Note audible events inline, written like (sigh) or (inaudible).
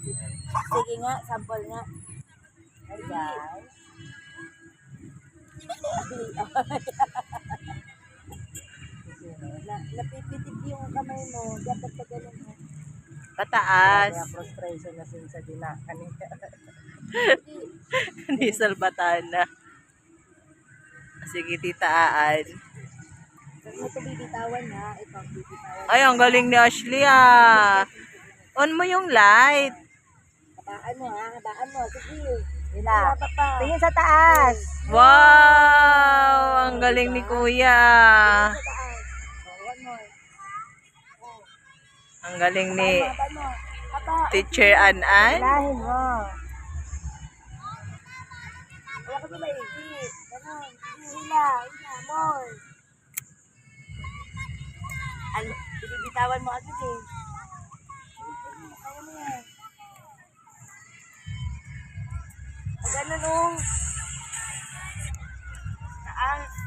Sige nga, sample nga. Hi guys. (laughs) na, napipitig yung kamay mo. Dapat ka ganun mo. Pataas. Kaya frustration na sin sa dina. Kanina. (laughs) Ni Salbatana. Sige, tita Aan. Ito bibitawan ha. Ito bibitawan. Ay, ang galing ni Ashley ah. On mo yung light. Habaan mo ha. Habaan mo. Sige. Pa pa. Tingin sa taas. Wow! Ang galing ni Kuya. Sa taas. Ang galing ni Habaan mo. Haba. Teacher An-An. Lahin mo. Wala ka? Ganon. Sige, Hila. Hila. More. Bibitawan mo agad eh. Kaya mo yan. O, Ganun oh. Taas. Yan.